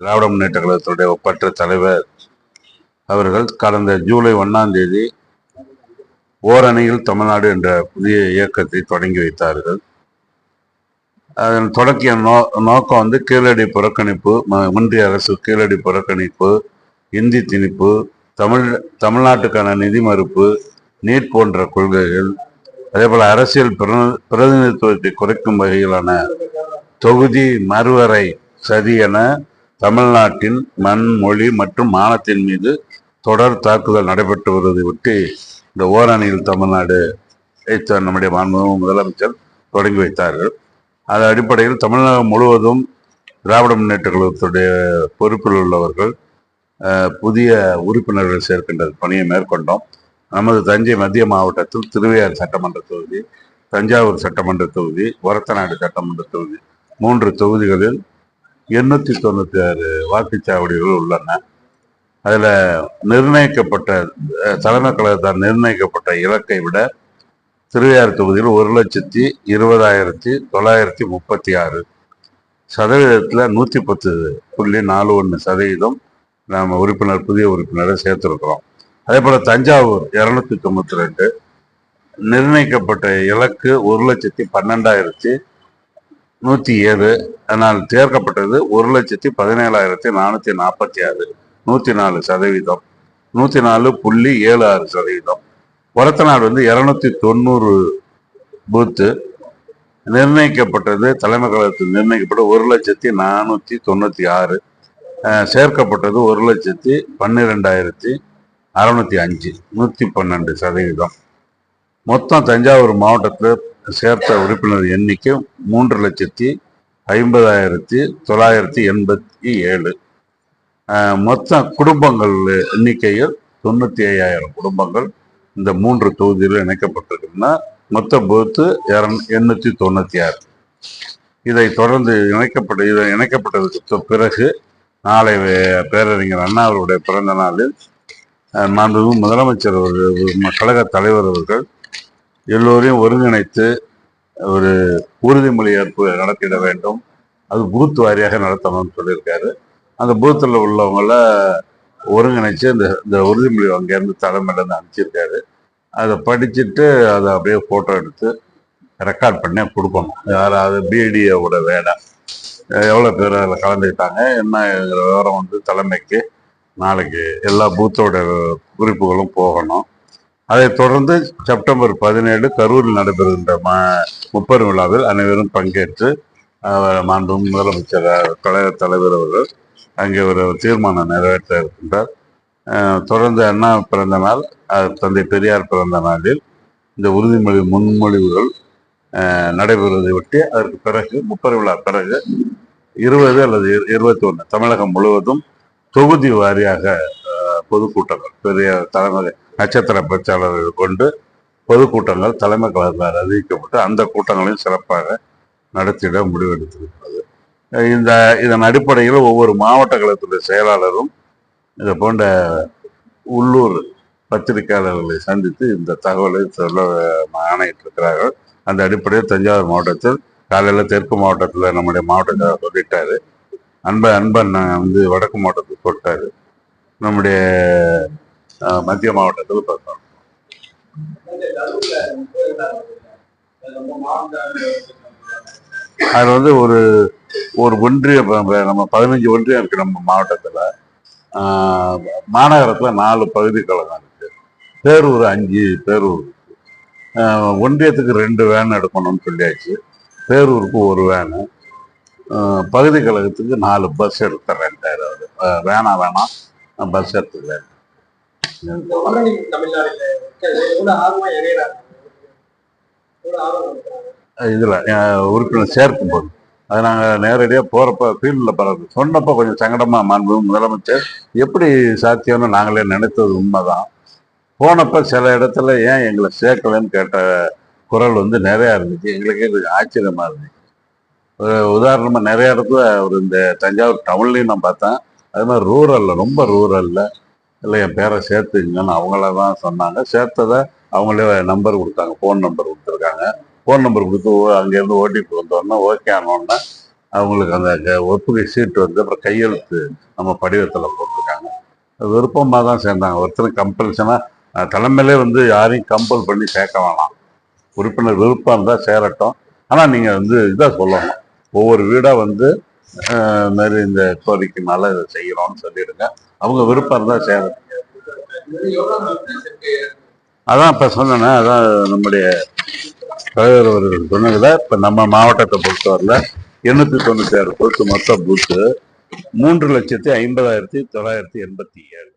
திராவிட முன்னேற்ற கழகத்துடைய ஒப்பற்ற தலைவர் அவர்கள் கடந்த ஜூலை ஒன்றாம் தேதி ஓரணியில் தமிழ்நாடு என்ற புதிய இயக்கத்தை தொடங்கி வைத்தார்கள். அதன் தொடக்கிய நோ நோக்கம் வந்து கீழடி புறக்கணிப்பு ஒன்றிய அரசு கீழடி புறக்கணிப்பு இந்தி திணிப்பு தமிழ் தமிழ்நாட்டுக்கான நிதி மறுப்பு நீட் போன்ற கொள்கைகள் அதே போல அரசியல் பிரதிநிதித்துவத்தை குறைக்கும் வகையிலான தொகுதி மறுவரை சதி என தமிழ்நாட்டின் மண் மொழி மற்றும் மானத்தின் மீது தொடர் தாக்குதல் நடைபெற்று வருவதை ஒட்டி இந்த ஓரணியில் தமிழ்நாடு நம்முடைய மாண்பு முதலமைச்சர் தொடங்கி வைத்தார்கள். அதன் அடிப்படையில் தமிழகம் முழுவதும் திராவிட முன்னேற்ற கழகத்துடைய பொறுப்பில் உள்ளவர்கள் புதிய உறுப்பினர்கள் சேர்க்கின்ற பணியை மேற்கொண்டோம். நமது தஞ்சை மத்திய மாவட்டத்தில் திருவையாறு சட்டமன்ற தொகுதி தஞ்சாவூர் சட்டமன்ற தொகுதி ஒரத்தநாடு சட்டமன்ற தொகுதி மூன்று தொகுதிகளில் எண்ணூற்றி தொண்ணூற்றி ஆறு வாக்குச்சாவடிகள் உள்ளன. அதில் நிர்ணயிக்கப்பட்ட தலைமை கழகத்தால் நிர்ணயிக்கப்பட்ட இலக்கை விட திருவையார் தொகுதியில் ஒரு லட்சத்தி இருபதாயிரத்தி தொள்ளாயிரத்தி முப்பத்தி ஆறு சதவீதத்தில் நூற்றி பத்து புள்ளி நாலு ஒன்று சதவீதம் நாம் உறுப்பினர் புதிய உறுப்பினரை சேர்த்துருக்கிறோம். அதே போல் தஞ்சாவூர் இரநூத்தி தொண்ணூற்றி ரெண்டு நிர்ணயிக்கப்பட்ட இலக்கு ஒரு லட்சத்தி பன்னெண்டாயிரத்தி நூற்றி ஏழு அதனால் தேர்க்கப்பட்டது ஒரு லட்சத்தி பதினேழாயிரத்தி நானூற்றி நாற்பத்தி ஆறு நூற்றி நாலு சதவீதம். நூற்றி நாலு புள்ளி ஏழு ஆறு சதவீதம். ஒரத்தநாடு வந்து இரநூத்தி தொண்ணூறு பூத்து நிர்ணயிக்கப்பட்டது தலைமை கழகத்தில் நிர்ணயிக்கப்பட்ட ஒரு லட்சத்தி நானூற்றி தொண்ணூற்றி ஆறு சேர்க்கப்பட்டது ஒரு லட்சத்தி பன்னிரெண்டாயிரத்தி அறநூற்றி அஞ்சு நூற்றி பன்னெண்டு சதவீதம். மொத்தம் தஞ்சாவூர் மாவட்டத்தில் சேர்த்த உறுப்பினர் எண்ணிக்கை மூன்று லட்சத்தி ஐம்பதாயிரத்தி தொள்ளாயிரத்தி எண்பத்தி ஏழு. மொத்த குடும்பங்கள் எண்ணிக்கையில் தொண்ணூற்றி ஐயாயிரம் குடும்பங்கள் இந்த மூன்று தொகுதியில் இணைக்கப்பட்டிருக்குன்னா மொத்த பூத்து எண்ணூற்றி தொண்ணூற்றி ஆறு. இதை தொடர்ந்து இணைக்கப்பட்ட இதை இணைக்கப்பட்டதுக்கு பிறகு நாளை பேரறிஞர் அண்ணா அவருடைய பிறந்த நாளில் அஹ், மாண்புமிகு முதலமைச்சர் அவர்கள் கழக தலைவர் அவர்கள் எல்லோரையும் ஒருங்கிணைத்து ஒரு உறுதிமொழி ஏற்பு நடத்திட வேண்டும். அது பூத் வாரியாக நடத்தணும்னு சொல்லியிருக்காரு. அந்த பூத்தில் உள்ளவங்கள ஒருங்கிணைச்சு இந்த இந்த உறுதிமொழி அங்கேருந்து தலைமையிலேருந்து அனுப்பிச்சிருக்காரு. அதை படிச்சுட்டு அதை அப்படியே ஃபோட்டோ எடுத்து ரெக்கார்ட் பண்ணி கொடுக்கணும். யாராவது பிடிஓட வேலை. எவ்வளோ பேர் அதில் கலந்துக்கிட்டாங்க? என்னங்கிற விவரம் வந்து தலைமைக்கு நாளைக்கு எல்லா பூத்தோட குறிப்புகளும் போகணும். அதைத் தொடர்ந்து செப்டம்பர் பதினேழு கரூரில் நடைபெறுகின்ற ம முப்பெரும் விழாவில் அனைவரும் பங்கேற்று மாண்பு முதலமைச்சர் அஹ், கழக தலைவர் அவர்கள் அங்கே ஒரு தீர்மானம் நிறைவேற்ற இருக்கின்றார். தொடர்ந்து அண்ணா பிறந்த நாள் தந்தை பெரியார் பிறந்த நாளில் இந்த உறுதிமொழி முன்மொழிவுகள் நடைபெறுவதை ஒட்டி அதற்கு பிறகு முப்பெரும் விழா பிறகு இருபது அல்லது இருபத்தி ஒன்று தமிழகம் முழுவதும் தொகுதி வாரியாக பொதுக்கூட்டங்கள் பெரிய தலைமை நட்சத்திர பேச்சாளர்கள் கொண்டு பொதுக்கூட்டங்கள் தலைமை கழகத்தால் அறிவிக்கப்பட்டு அந்த கூட்டங்களையும் சிறப்பாக நடத்திட முடிவெடுத்திருக்கிறது. இந்த இதன் அடிப்படையில் ஒவ்வொரு மாவட்ட கழகத்துடைய செயலாளரும் இதை போன்ற உள்ளூர் பத்திரிகையாளர்களை சந்தித்து இந்த தகவலை சொல்ல ஆணையிட்டிருக்கிறார்கள். அந்த அடிப்படையில் தஞ்சாவூர் மாவட்டத்தில் காலையில் தெற்கு மாவட்டத்தில் நம்முடைய மாவட்ட சொல்லிட்டாரு. அன்ப அன்பன் வந்து வடக்கு மாவட்டத்துக்கு சொல்லிட்டாரு நம்முடைய மத்திய மாவட்டத்தில் பார்த்தோம். அது வந்து ஒரு ஒரு ஒன்றிய நம்ம பதினஞ்சு ஒன்றியம் இருக்கு நம்ம மாவட்டத்தில். மாநகரத்தில் நாலு பகுதி கழகம் இருக்கு. பேரூர் அஞ்சு பேரூர். ஒன்றியத்துக்கு ரெண்டு வேன் எடுக்கணும்னு சொல்லியாச்சு. பேரூருக்கு ஒரு வேனு பகுதி கழகத்துக்கு நாலு பஸ் எடுத்துறேன் ரெண்டாயிரம் வேணாம் வேணாம். பஸ் எடுத்துக்கிறேன். இந்த முன்னணி தமிழ்நாடுல எவ்வளவு ஆர்வமா எவ்வளவு ஆர்வம் இதில் உறுப்பினர் சேர்க்கும் போது. அது நாங்கள் நேரடியாக போகிறப்ப ஃபீல்டில் பரவு சொன்னப்போ கொஞ்சம் சங்கடமாக மாண்பு முதலமைச்சர் எப்படி சாத்தியம்னு நாங்களே நினைத்தது உண்மைதான். போனப்போ சில இடத்துல ஏன் எங்களை சேர்க்கலைன்னு கேட்ட குரல் வந்து நிறையா இருந்துச்சு. எங்களுக்கே கொஞ்சம் ஆச்சரியமாக இருந்துச்சு. ஒரு உதாரணமாக நிறைய இடத்துல ஒரு இந்த தஞ்சாவூர் டவுன்லேயும் நான் பார்த்தேன். அது மாதிரி ரூரலில் ரொம்ப ரூரலில் இல்லை என் பேரை சேர்த்துங்கன்னு அவங்கள தான் சொன்னாங்க. சேர்த்ததை அவங்களே நம்பர் கொடுத்தாங்க ஃபோன் நம்பர் கொடுத்துருக்காங்க. ஃபோன் நம்பர் கொடுத்து ஓ- அங்கேருந்து ஓடிபி வந்தோடனே ஓகே ஆனோடனே அவங்களுக்கு அந்த க- ஒப்புகை சீட்டு வந்து அப்புறம் கையெழுத்து நம்ம படிவத்தில் போட்டிருக்காங்க. விருப்பமாக தான் சேர்ந்தாங்க. ஒருத்தர் கம்பல்ஷனாக தலைமையிலே வந்து யாரையும் கம்பல் பண்ணி சேர்க்க வேணாம். உறுப்பினர் விருப்பம் இருந்தால் சேரட்டும். ஆனால் நீங்கள் வந்து இதாக சொல்லணும். ஒவ்வொரு வீடாக வந்து மாதிரி இந்த மாதிரி இந்த இதை செய்கிறோம்னு சொல்லிடுங்க. அவங்க விருப்பம் இருந்தால் சேரட்டும் அதான் இப்போ சொன்னேன்னா அதான் நம்முடைய தலைவர் அவர்கள் சொன்னதுல இப்போ நம்ம மாவட்டத்தை பொறுத்தவரையில் எண்ணூற்றி தொண்ணூற்றி ஆறு பொறுத்து மொத்த பூத்து மூன்று லட்சத்தி ஐம்பதாயிரத்தி தொள்ளாயிரத்தி எண்பத்தி ஏழு.